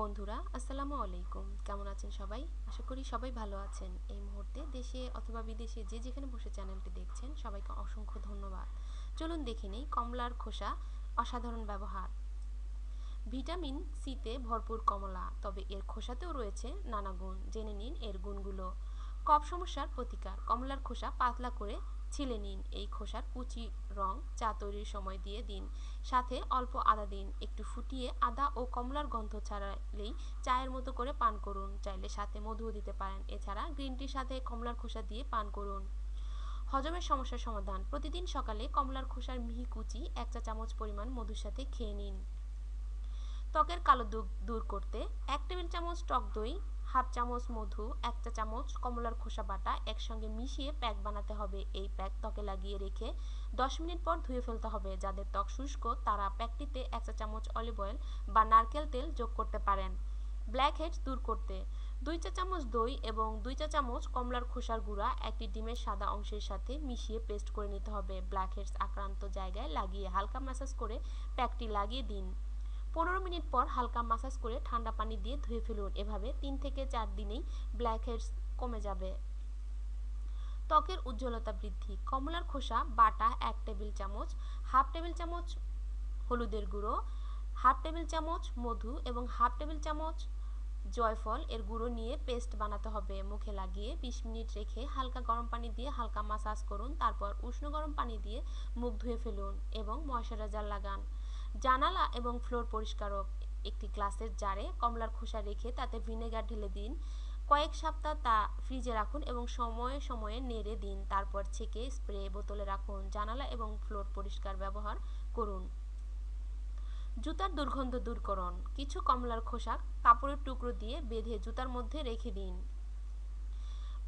বন্ধুরা, আসসালামু আলাইকুম। কেমন আছেন সবাই? আশা করি সবাই ভালো আছেন। এই মুহূর্তে দেশে অথবা বিদেশে যে যেখানে বসে চ্যানেলটি দেখছেন, সবাইকে অসংখ্য ধন্যবাদ। চলুন দেখে নেই কমলার খোসা, অসাধারণ ব্যবহার। ভিটামিন সিতে ভরপুর কমলা, তবে এর খোসাতেও রয়েছে নানা গুণ। জেনে নিন এর গুণগুলো। কফ সমস্যার প্রতিকার। কমলার খোসা পাতলা করে ছিলে নিন এই খোসার কুচি রং চা তৈরির সময় দিয়ে দিন। সাথে অল্প আদা দিন, একটু ফুটিয়ে আদা ও কমলার গন্ধ ছাড়ালেই চায়ের মতো করে পান করুন। চাইলে সাথে মধুও দিতে পারেন। এছাড়া গ্রিন টির সাথে কমলার খোসা দিয়ে পান করুন। হজমের সমস্যার সমাধান। প্রতিদিন সকালে কমলার খোসার মিহি কুচি এক চা চামচ পরিমাণ মধুর সাথে খেয়ে নিন। ত্বকের কালো দূর করতে এক টেবিল চামচ টক দই হাফ চামচ মধু এক চা চামচ কমলার খোসা বাটা একসঙ্গে মিশিয়ে প্যাক বানাতে হবে। এই প্যাক ত্বকে লাগিয়ে রেখে দশ মিনিট পর ধুয়ে ফেলতে হবে। যাদের ত্বক শুষ্ক, তারা প্যাকটিতে এক চা চামচ অলিভ অয়েল বা নারকেল তেল যোগ করতে পারেন। ব্ল্যাক হেডস দূর করতে। দুই চা চামচ দই এবং দুই চা চামচ কমলার খোসার গুঁড়া একটি ডিমের সাদা অংশের সাথে মিশিয়ে পেস্ট করে নিতে হবে। ব্ল্যাক হেডস আক্রান্ত জায়গায় লাগিয়ে হালকা ম্যাসাজ করে প্যাকটি লাগিয়ে দিন। পনেরো মিনিট পর হালকা মাসাজ করে ঠান্ডা পানি দিয়ে ধুয়ে ফেলুন। এভাবে তিন থেকে চার দিনেই ব্ল্যাক হেডস কমে যাবে। ত্বকের উজ্জ্বলতা বৃদ্ধি। কমলার খোসা, বাটা, এক টেবিল চামচ, হাফ টেবিল চামচ হলুদের গুঁড়ো, হাফ টেবিল চামচ মধু এবং হাফ টেবিল চামচ জয়ফল এর গুঁড়ো নিয়ে পেস্ট বানাতে হবে। মুখে লাগিয়ে বিশ মিনিট রেখে হালকা গরম পানি দিয়ে হালকা মাসাজ করুন। তারপর উষ্ণ গরম পানি দিয়ে মুখ ধুয়ে ফেলুন এবং ময়শ্চারাইজার লাগান। জানালা এবং ফ্লোর পরিষ্কারক একটি গ্লাসের জারে কমলার খোসা রেখে তাতে ভিনেগার ঢেলে দিন। কয়েক সপ্তাহ তা ফ্রিজে রাখুন এবং সময়ে সময়ে নেড়ে দিন। তারপর ছেঁকে স্প্রে বোতলে রাখুন। জানালা এবং ফ্লোর পরিষ্কার ব্যবহার করুন। জুতার দুর্গন্ধ দূরকরণ কিছু কমলার খোসা কাপড়ের টুকরো দিয়ে বেঁধে জুতার মধ্যে রেখে দিন।